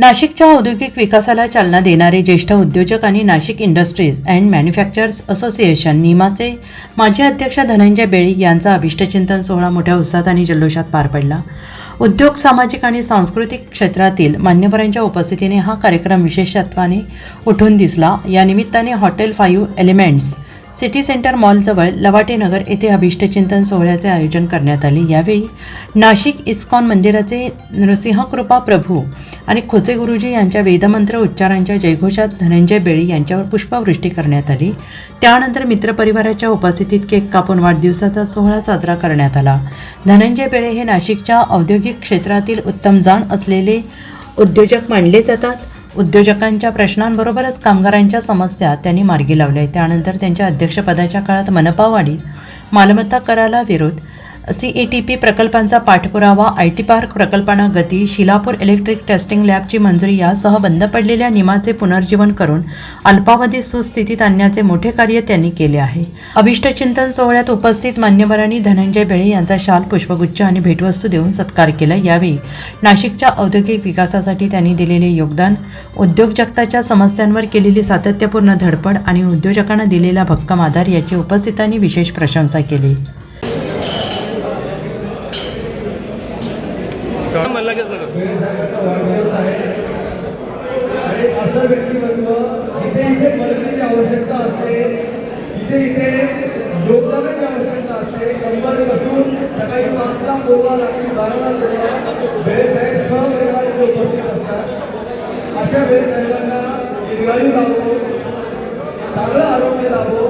नाशिकच्या औद्योगिक विकासाला चालना देणारे ज्येष्ठ उद्योजक आणि Nashik industries and manufacturers association निमाचे माजी अध्यक्ष धनंजय बेळी यांचा अभिष्टचिंतन सोहळा मोठ्या उत्साहात आणि जल्लोषात पार पडला. उद्योग सामाजिक आणि सांस्कृतिक क्षेत्रातील मान्यवरांच्या उपस्थितीने हा कार्यक्रम विशेषत्वाने उठून दिसला. या निमित्ताने hotel five elements city centre मॉलजवळ Lavatenagar येथे अभिष्टचिंतन सोहळ्याचे आयोजन करण्यात आले. यावेळी नाशिक इस्कॉन मंदिराचे नृसिंहकृपा प्रभू आणि खोचे गुरुजी यांच्या वेदमंत्र उच्चारांच्या जयघोषात धनंजय बेळी यांच्यावर पुष्पवृष्टी करण्यात आली. त्यानंतर मित्रपरिवाराच्या उपस्थितीत केक कापून वाढदिवसाचा सोहळा साजरा करण्यात आला. धनंजय बेळे हे नाशिकच्या औद्योगिक क्षेत्रातील उत्तम जाण असलेले उद्योजक मानले जातात. उद्योजकांच्या प्रश्नांबरोबरच कामगारांच्या समस्या त्यांनी मार्गी लावल्या त्यानंतर त्यांच्या अध्यक्षपदाच्या काळात मनपावाढीत मालमत्ता कराला विरोध सी ए टी पी प्रकल्पांचा पाठपुरावा आय टी पार्क प्रकल्पांना गती शिलापूर इलेक्ट्रिक टेस्टिंग लॅबची मंजुरी यासह बंद पडलेल्या निमाचे पुनर्जीवन करून अल्पावधी सुस्थितीत आणण्याचे मोठे कार्य त्यांनी केले आहे. अभिष्टचिंतन सोहळ्यात उपस्थित मान्यवरांनी धनंजय बेळे यांचा शाल पुष्पगुच्छ आणि भेटवस्तू देऊन सत्कार केला. यावेळी नाशिकच्या औद्योगिक विकासासाठी त्यांनी दिलेले योगदान उद्योगजगताच्या समस्यांवर केलेली सातत्यपूर्ण धडपड आणि उद्योजकांना दिलेला भक्कम आधार याची उपस्थितांनी विशेष प्रशंसा केली. मला लगेच असं व्यक्तिमत्व जिथे इथे मदतीची आवश्यकता असते जिथे इथे योगदानाची आवश्यकता असते कंबर बसून सकाळी पाचला बोलवा रात्री बाराला वेळेसाहेब सहपरिवार उपस्थित असतात. अशा वेळेसाहेबांना दीर्घायू लाभो चांगलं आरोग्य लाभो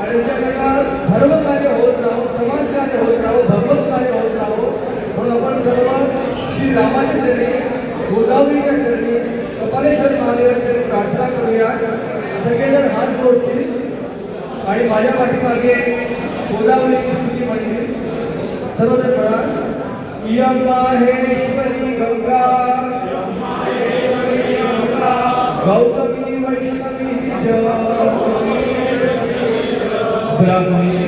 आणि त्यांच्याकरता धर्म कार्य होत राहो समाज कार्य होत राहो भगवत कार्य होत राहो म्हणून आपण सर्व श्री रामाच्या चरणी गोदावरीच्या चरणी कपालेश्वर महादेवाच्या चरणी प्रार्थना करूया सगळेजण हात जोडतील आणि माझ्या पाठीमागे गोदावरीची स्थिती म्हणजे सर्वजण म्हणा इयं माहेश्वरी गंगा गौतमी वैष्णवी ब्राह्मणी.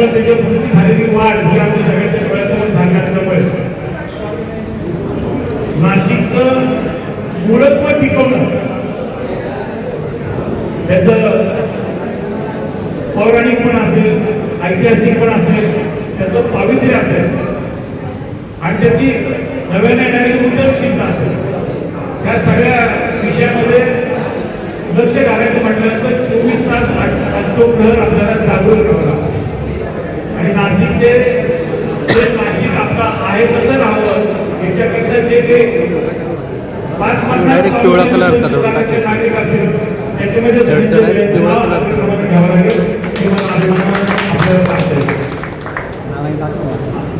त्यामुळे त्याची झालेली वाढ ही आम्ही सगळ्यांच्या डोळ्यासमोर असल्यामुळे. नाशिकचं मूळत्व टिकवणं त्याच पौराणिक पण असेल ऐतिहासिक पण असेल त्याचं पावित्र्य असेल. आणि त्याची नव्याने येणारी उद्योगशीलता असेल. या सगळ्या विषयामध्ये लक्ष घालायचं म्हटलं तर चोवीस तास तो प्रहर आपल्याला जागरूक राहावं नाशिकचे जे नाशिक आपला आहे तसं राहावं. याच्याकरता जे काही पाच Direct पिवळा नागरिक त्याच्यामध्ये. नाव घ्यावं लागेल.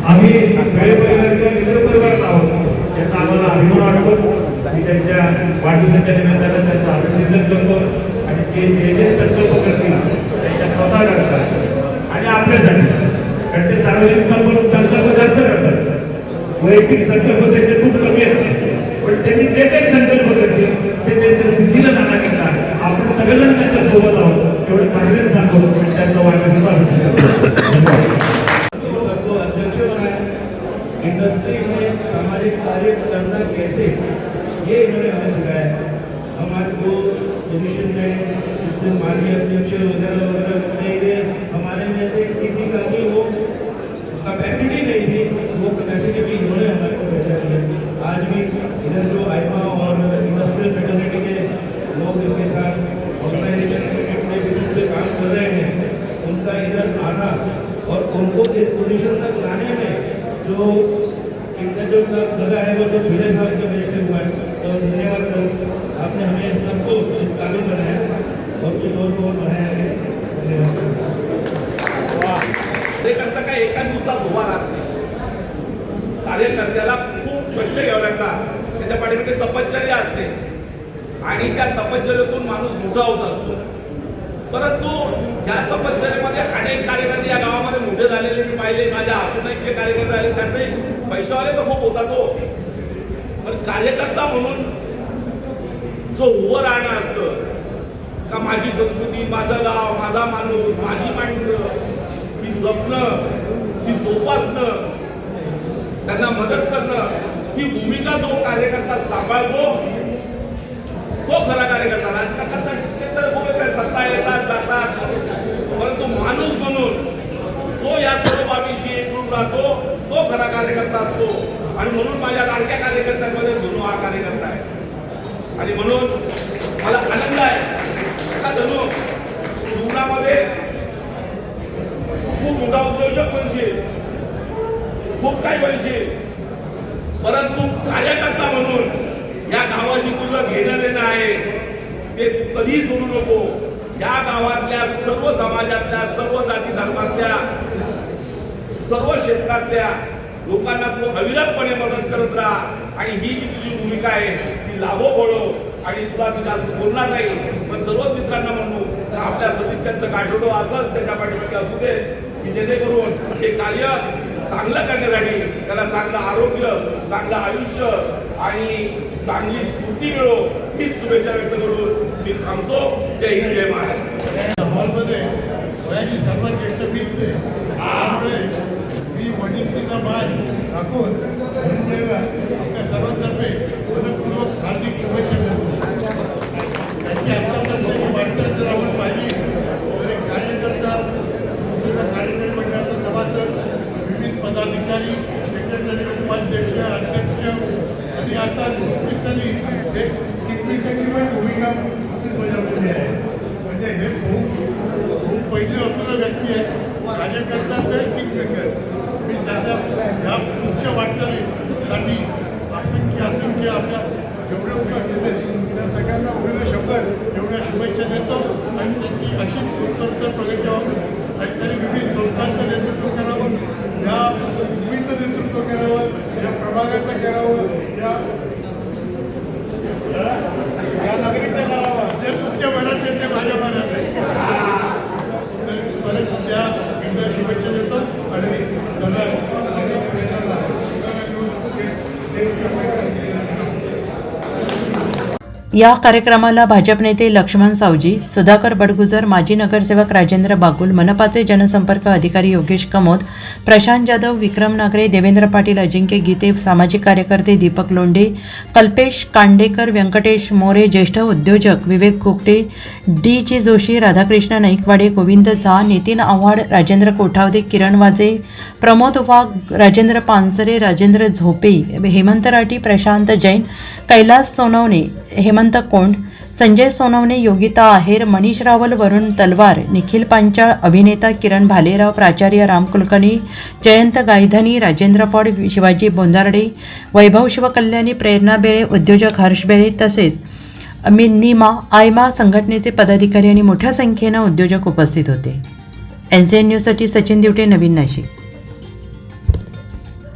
आम्ही वेळे परिवाराच्या मित्र परिवारात आहोत. त्याचा आम्हाला अभिमान वाटतो. मी त्यांच्या वाढदिवसाच्या निमित्तानं त्यांचं अभिषेक करतो. आणि ते जे जे संकल्प करतील त्यांच्या स्वतः करतात. आणि आपल्यासाठी. कारण ते सार्वजनिक संपर्क संकल्प जास्त करतात वैयक्तिक संकल्प त्यांचे खूप कमी आहेत. पण त्यांनी जे काही संकल्प करतील ते त्यांच्या सिद्धीला जाणार घेतात आपण सगळेजण त्यांच्यासोबत आहोत. एवढं कार्य सांगतो त्यांचा वाढदिवसाचा अभिषेक इंडस्ट्री में सामाजिक कार्य करना कैसे ये इन्होंने हमें सिखाया हमारे को कमीशन में माननीय अध्यक्ष वगैरह वगैरह बताए गए हमारे में से किसी का भी वो कैपेसिटी नहीं थी, वो कैपेसिटी भी इन्होंने हमारे को पहचान दिया आज भी इधर जो आईमा और इंडस्ट्रियल फेटर्निटी के लोग इनके साथ ऑर्गेनाइजेशन के बेसिस पे काम कर रहे हैं, उनका इधर आना और उनको इस पोजीशन तक लाने में जो इनका जो लगा है, वो सब विजय साहब की वजह से हुआ है। तो धन्यवाद सर, आपने हमें सबको इस काबिल बनाया और कुछ और को है। धन्यवाद। एका दिवसात उभा राहत नाही. कार्यकर्त्याला खूप कष्ट घ्यावे लागतात. त्याच्या पाठीमध्ये तपश्चर्या असते. आणि त्या तपश्चर्यातून माणूस मोठा होत असतो. परंतु या तपश्चर्यामध्ये अनेक कार्यकर्ते या गावामध्ये मोठे झालेले मी पाहिले. माझ्या असून जे कार्यकर्ते झाले. त्यातही पैशावाले तर खूप होता तो हो. पण कार्यकर्ता म्हणून जो उभं राहणं असतं का माझी संस्कृती माझं गाव माझा माणूस माझी माणसं मी जपणं ती जोपासणं त्यांना मदत करणं ही भूमिका जो कार्यकर्ता सांभाळतो तो खरा कार्यकर्ता. राजकारणात सत्ता येतात जातात. परंतु माणूस म्हणून जो या सर्व बाबीशी एकरूप राहतो तो खरा कार्यकर्ता असतो. आणि म्हणून माझ्या लाडक्या कार्यकर्त्यांमध्ये धनु हा कार्यकर्ता आहे. आणि म्हणून मला आनंद आहे. का धनु जीवनामध्ये मोठा उद्योजक बनशील खूप काही बनशील परंतु कार्यकर्ता म्हणून या गावाशी तुझं घेणं देणं आहे. ते तू कधीही सोडू नको. या गावातल्या सर्व समाजातल्या सर्व जाती धर्मातल्या सर्व क्षेत्रातल्या लोकांना तू अविरतपणे मदत करत राहा. आणि ही जी तुझी भूमिका आहे ती लाभो बळो आणि तुला मी जास्त बोलणार नाही. पण सर्वच मित्रांना म्हणू तर आपल्या सदिच्छांचं गाठोडो असंच त्याच्या पाठीमागे असू दे. की जेणेकरून हे कार्य चांगलं करण्यासाठी त्याला चांगलं आरोग्य चांगलं आयुष्य आणि चांगली स्फूर्ती मिळो ही शुभेच्छा व्यक्त करून मी थांबतो. जय हिंद जय महाराज हॉलमध्ये सर्वात ज्येष्ठ मीच आहे त्यामुळे मी वडिलकीचा मान राखून मुंबईला आपल्या सर्वांतर्फे मनपूर्वक हार्दिक शुभेच्छा देतो त्यांची आतापर्यंतची वाटचाल जर आपण पाहिली तर एक कार्यकर्ता संस्थेचा कार्यकारी मंडळाचा सभासद विविध पदाधिकारी सेक्रेटरी उपाध्यक्ष अध्यक्ष आणि आता नुकतीच एक कितवीची भूमिका नुकतीच बजावलेली आहे म्हणजे हे खूप खूप पहिले व्यक्ती आहे. कार्यकर्ता ते किंगमेकर मी त्याच्या ह्या पुढच्या वाटचालीसाठी असंख्य असंख्य आपल्या जेवढे उपस्थित आहेत. त्या सगळ्यांना उरलेले शंभर एवढ्या शुभेच्छा देतो. आणि त्याची अशीच उत्तर प्रगती व्हावी आणि त्यांनी विविध संस्थांचं नेतृत्व करावं या भूमीचं नेतृत्व करावं या प्रभागाचं करावं या या नगरीचं करावं जे तुमच्या मनात आहे ते माझ्या मनात आहे तर परत त्या एकदा शुभेच्छा देतो आणि त्याला या कार्यक्रमाला भाजप नेते लक्ष्मण सावजी सुधाकर बडगुजर माजी नगरसेवक राजेंद्र बागुल मनपाचे जनसंपर्क अधिकारी योगेश कमोद प्रशांत जाधव विक्रम नागरे देवेंद्र पाटील अजिंक्य गीते सामाजिक कार्यकर्ते दीपक लोंढे कल्पेश कांडेकर व्यंकटेश मोरे ज्येष्ठ उद्योजक विवेक कुकटे डी जी जोशी राधाकृष्ण नाईकवाडे गोविंद झा नितीन आव्हाड राजेंद्र कोठावदे किरण वाजे प्रमोद वाघ राजेंद्र पानसरे राजेंद्र झोपे हेमंत राठी प्रशांत जैन कैलास सोनवणे हेमंत कोंड संजय सोनवणे योगिता आहेर मनीष रावल वरुण तलवार निखिल पांचाळ अभिनेता किरण भालेराव प्राचार्य राम कुलकर्णी जयंत गायधनी राजेंद्र पॉड शिवाजी बोंदारडे वैभव शिवकल्याणी प्रेरणा बेळे उद्योजक हर्ष बेळे तसेच मिन्निमा निमा आयमा संघटनेचे पदाधिकारी आणि मोठ्या संख्येनं उद्योजक उपस्थित होते. एन सी एन न्यूजसाठी सचिन दिवटे नवीन नाशिक.